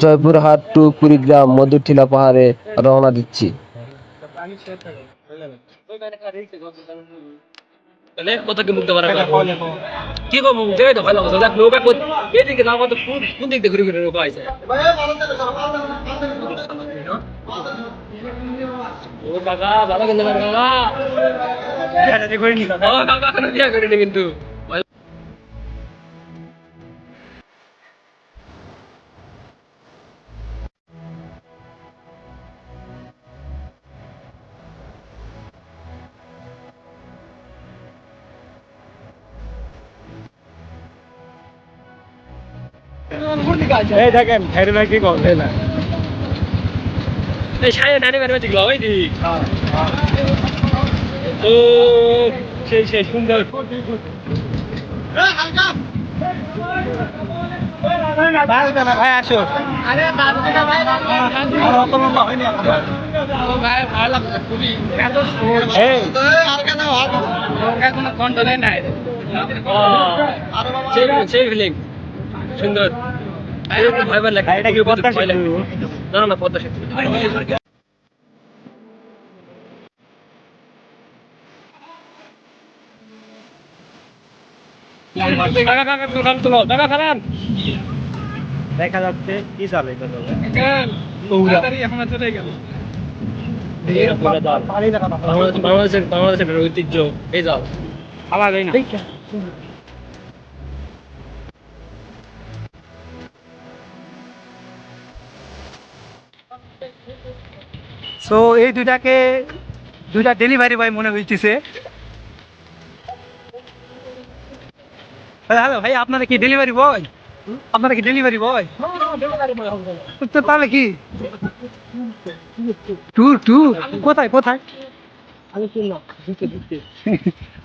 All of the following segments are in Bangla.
জয়পুরহাট টু কুড়িগ্রাম মধুটিলা পাহাড়ে রওনা দিচ্ছি। তাহলে এই দেখেন ফেরি ভাই কি না। এই ছায়া নানি মারি মারি গলাই দি। ও সেই সেই সুন্দর। ভাই আসো। এই সেই সেই ফিলিং সুন্দর। এরকম ভয় ভয় লাগে এটা কি পদ্মা ভয় লাগে না না পদ্মা সেতু। খারাপ দেখা যাচ্ছে কি চলে এটা বাংলাদেশ বাংলাদেশের বাংলাদেশের ঐতিহ্য। এই যাও। না। সো এই দুইটাকে দুইটা ডেলিভারি বয় মনে হইতেছে। হ্যালো ভাই আপনারা কি ডেলিভারি বয় আপনারা কি ডেলিভারি বয় তো তাহলে কি? ট্যুর ট্যুর কোথায় কোথায়?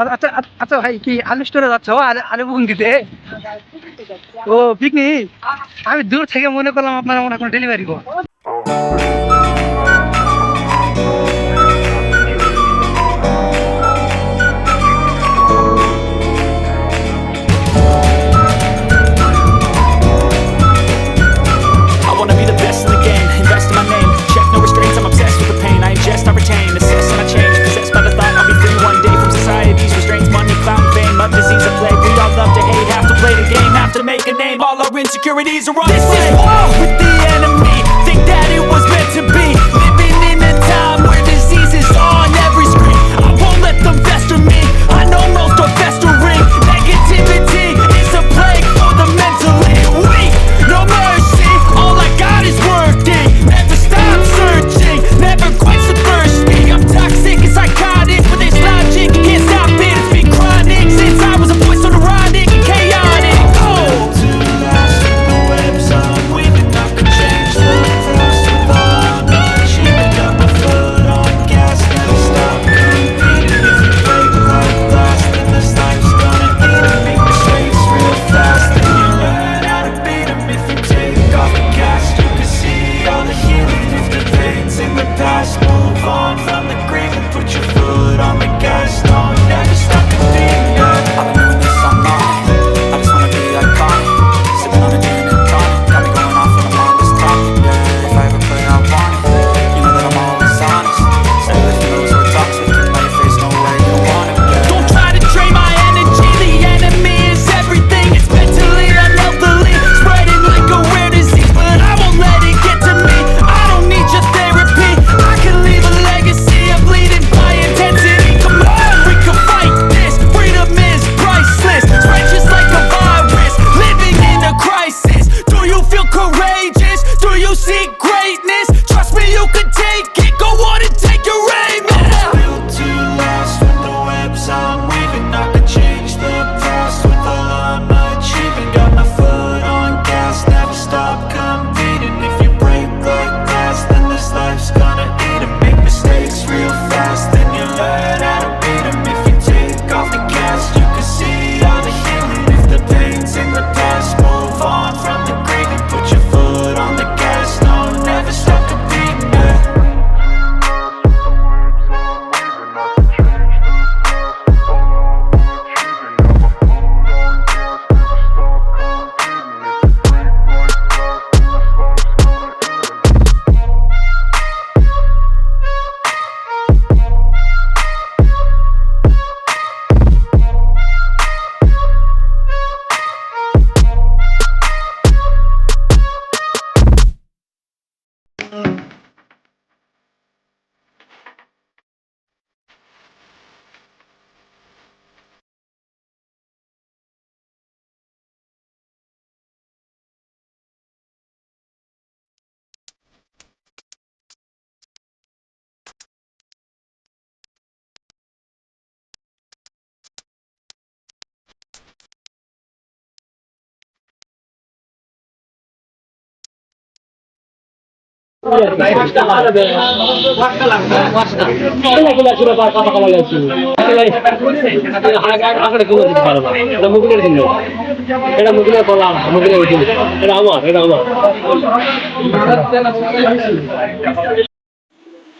আচ্ছা আচ্ছা আচ্ছা ভাই কি আলু স্টোরে যাচ্ছ? আলু আলু দিতে ও পিকনিক আমি দূর থেকে মনে করলাম আপনারা মনে কোনো ডেলিভারি বয়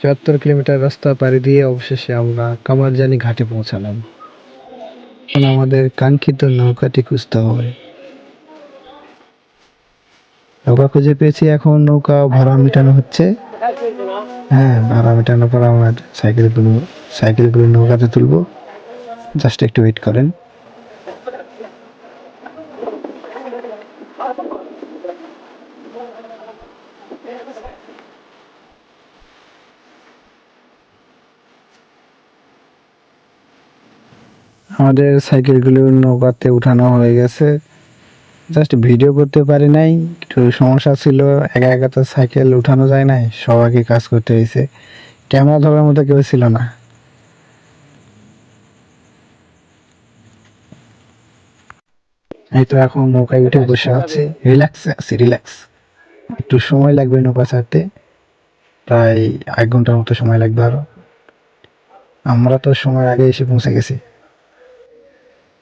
চুয়াত্তর কিলোমিটার রাস্তা পাড়ি দিয়ে অবশেষে আমরা কামারজানি ঘাটে পৌঁছালাম। আমাদের কাঙ্ক্ষিত নৌকাটি খুঁজতে হবে। নৌকা খুঁজে পেয়েছি এখন, নৌকা ভাড়া মেটানো হচ্ছে। হ্যাঁ ভাড়া মেটানোর পর আমার সাইকেলগুলো সাইকেলগুলো নৌকাতে তুলবো। জাস্ট একটু ওয়েট করেন। আমাদের সাইকেলগুলো নৌকাতে উঠানো হয়ে গেছে। জাস্ট ভিডিও করতে পারি নাই, একটু সমস্যা ছিল, একা একা তো সাইকেল উঠানো যায় নাই, সবাইকে কাজ করতে হয়েছে ক্যামেরা ধরার মতো কেউ ছিল না। এই তো এখন নৌকায় উঠে বসে আছি। রিল্যাক্স আছি রিল্যাক্স একটু সময় লাগবে নৌকা ছাড়তে। প্রায় এক ঘণ্টার মতো সময় লাগবে আরও। আমরা তো সময় আগে এসে পৌঁছে গেছি।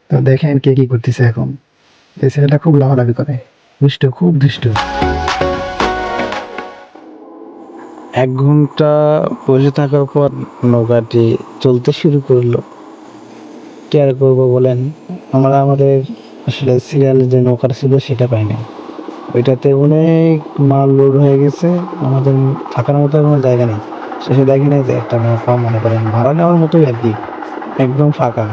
তো দেখেন কে কি করতেছে এখন। এই ছেলেটা খুব লাফালাফি করে। দুষ্ট খুব দুষ্ট। এক ঘণ্টা বসে থাকার পর নৌকাটি চলতে শুরু করল। কি আর করব বলেন? আমরা আমাদের আসলে সিরিয়াল যে নৌকাটা ছিল সেটা পাইনি ওইটাতে অনেক মাল লোড হয়ে গেছে, আমাদের থাকার মতো কোনো জায়গা নেই। শেষে দেখি নাই যে একটা নৌকা, মনে করেন, ভাড়া নেওয়ার মতোই আর কি, একদম ফাঁকা।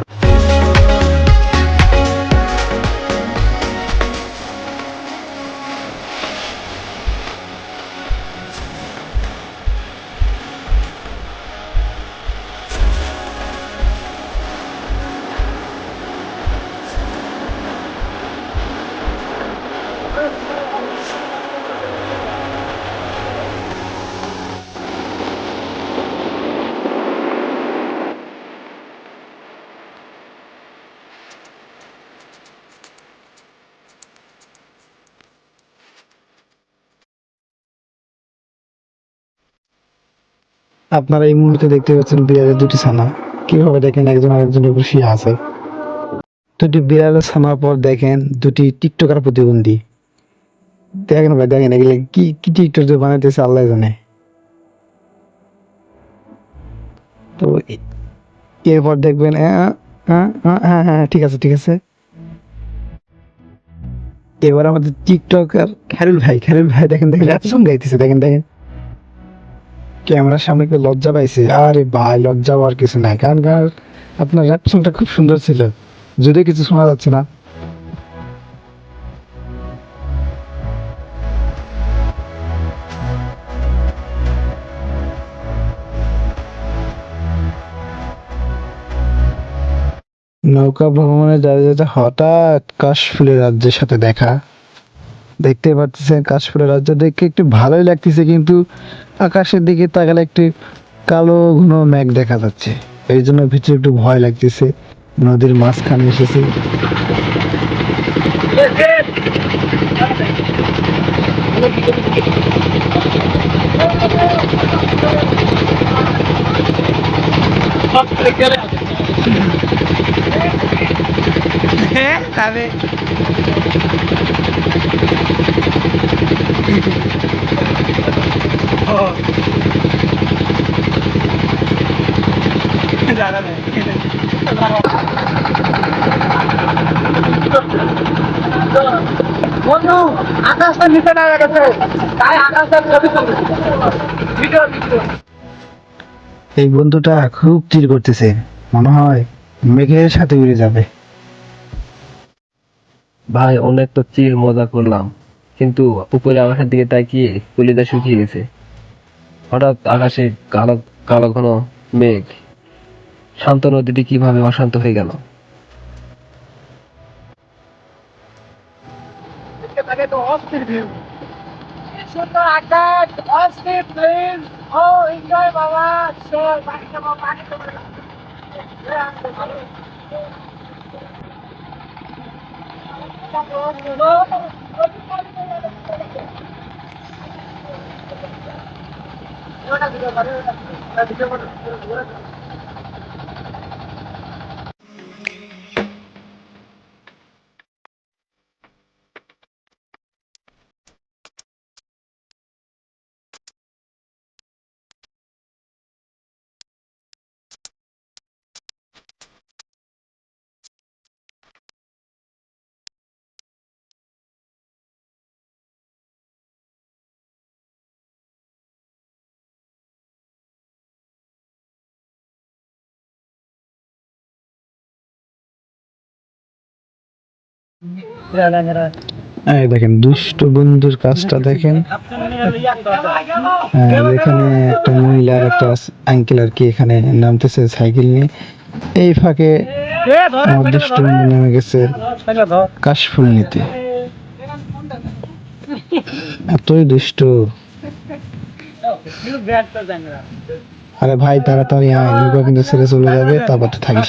আপনারা এই মুহূর্তে দেখতে পাচ্ছেন বিড়ালের দুটি ছানা। কীভাবে দেখেন একজন আরেকজনের উপর শুয়ে আছে? দুটি বিড়ালের ছানার পর দেখেন দুটি টিকটকার প্রতিবন্ধী। দেখেন ভাই দেখেন এগুলো কি কি টিকটক বানাইতেছে আল্লাহ জানে। তো এরপর দেখবেন আহ, হ্যাঁ হ্যাঁ ঠিক আছে ঠিক আছে। এবার আমাদের টিকটকার খেরুল ভাই খেরুল ভাই দেখেন দেখেন এত সঙ্গ গাইতেছে দেখেন দেখেন। ক্যামেরার সামনে লজ্জা পাইছে? আরে ভাই, লজ্জা আর কিছু নাই। কারণ আপনার র্যাপ সংটা খুব সুন্দর ছিল। যদিও কিছু শোনা যাচ্ছে না। নৌকা ভ্রমণে যাতে যাতে হঠাৎ কাশফুলের রাজ্যের সাথে দেখা। দেখতে পাচ্ছেন কাশফুলের রাজ্য দেখে একটু ভালোই লাগতেছে, কিন্তু আকাশের দিকে তাকালে একটি কালো ঘন মেঘ দেখা যাচ্ছে। এই জন্য ভিতরে একটু ভয় লাগতেছে। নদীর মাঝখানে এসেছি। হ্যাঁ তাহলে ও জানা নেই বন্ধু আকাশটা নিচে না গেছে। তাই আকাশটা ছবি তুলছে। Video video. এই বন্ধুটা খুব চির করতেছে। মনে হয় মেঘের সাথে উড়ে যাবে। ভাই অনেক তো চির মজা করলাম। কিন্তু উপরে আকাশের দিকে তাকিয়ে কলিজা শুকিয়ে গেছে। হঠাৎ আকাশে কালো কালো ঘন মেঘ। শান্ত নদীটি কীভাবে অশান্ত হয়ে গেল? সুন্দর আকাশ অস্থির প্লেন ও এনজয় বাবা চল পানি খাব পানি খাব দেখেন দুষ্ট বন্ধুর কাজটা দেখেন। হ্যাঁ, এখানে একটা মহিলা একটা আঙ্কেল আর কি এখানে নামতেছে সাইকেল নিয়ে। এই ফাঁকে দুষ্ট বন্ধু নেমে গেছে কাশফুল নিতে। এতই দুষ্ট। আরে ভাই তাড়াতাড়ি আয় নৌকা কিন্তু ছেড়ে চলে যাবে তারপর তো থাকিস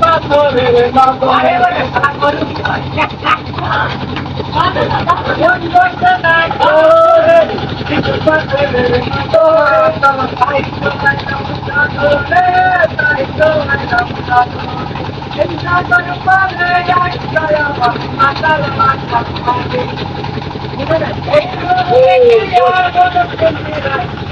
পাথরের পাথর Thank you.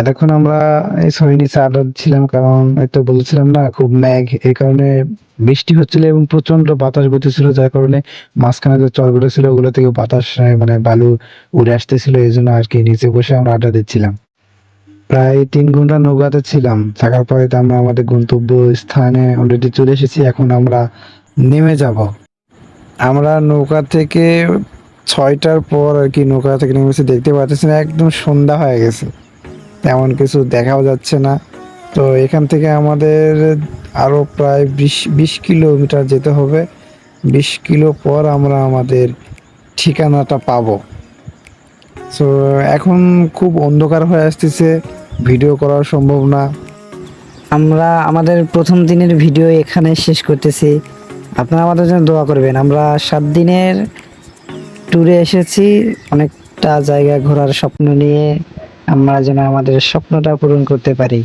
এতক্ষণ আমরা এই নিচে আড্ডা ছিলাম কারণ তো বলেছিলাম না, খুব ম্যাঘ এই কারণে বৃষ্টি হচ্ছিল এবং প্রচণ্ড বাতাস বইতেছিল যার কারণে মাঝখানে যে চরগুলো ছিল, ওগুলো থেকে বাতাস মানে বালু উড়ে আসতেছিল, এই জন্য আর কি নিচে বসে আমরা আড্ডা দিচ্ছিলাম। প্রায় তিন ঘণ্টা নৌকাতে ছিলাম, থাকার পরে তো আমরা আমাদের গন্তব্য স্থানে অলরেডি চলে এসেছি, এখন আমরা নেমে যাব। আমরা নৌকা থেকে ছয়টার পর আর কি নৌকা থেকে নেমেছি, দেখতে পাচ্ছি না, একদম সন্ধ্যা হয়ে গেছে। তেমন কিছু দেখাও যাচ্ছে না। তো এখান থেকে আমাদের আরও প্রায় বিশ বিশ কিলোমিটার যেতে হবে। বিশ কিলো পর আমরা আমাদের ঠিকানাটা পাবো। তো এখন খুব অন্ধকার হয়ে আসতেছে। ভিডিও করা সম্ভব না। আমরা আমাদের প্রথম দিনের ভিডিও এখানে শেষ করতেছি। আপনারা আমাদের জন্য দোয়া করবেন। আমরা সাত দিনের ট্যুরে এসেছি। অনেকটা জায়গা ঘোরার স্বপ্ন নিয়ে আমরা যেন আমাদের স্বপ্নটা পূরণ করতে পারি।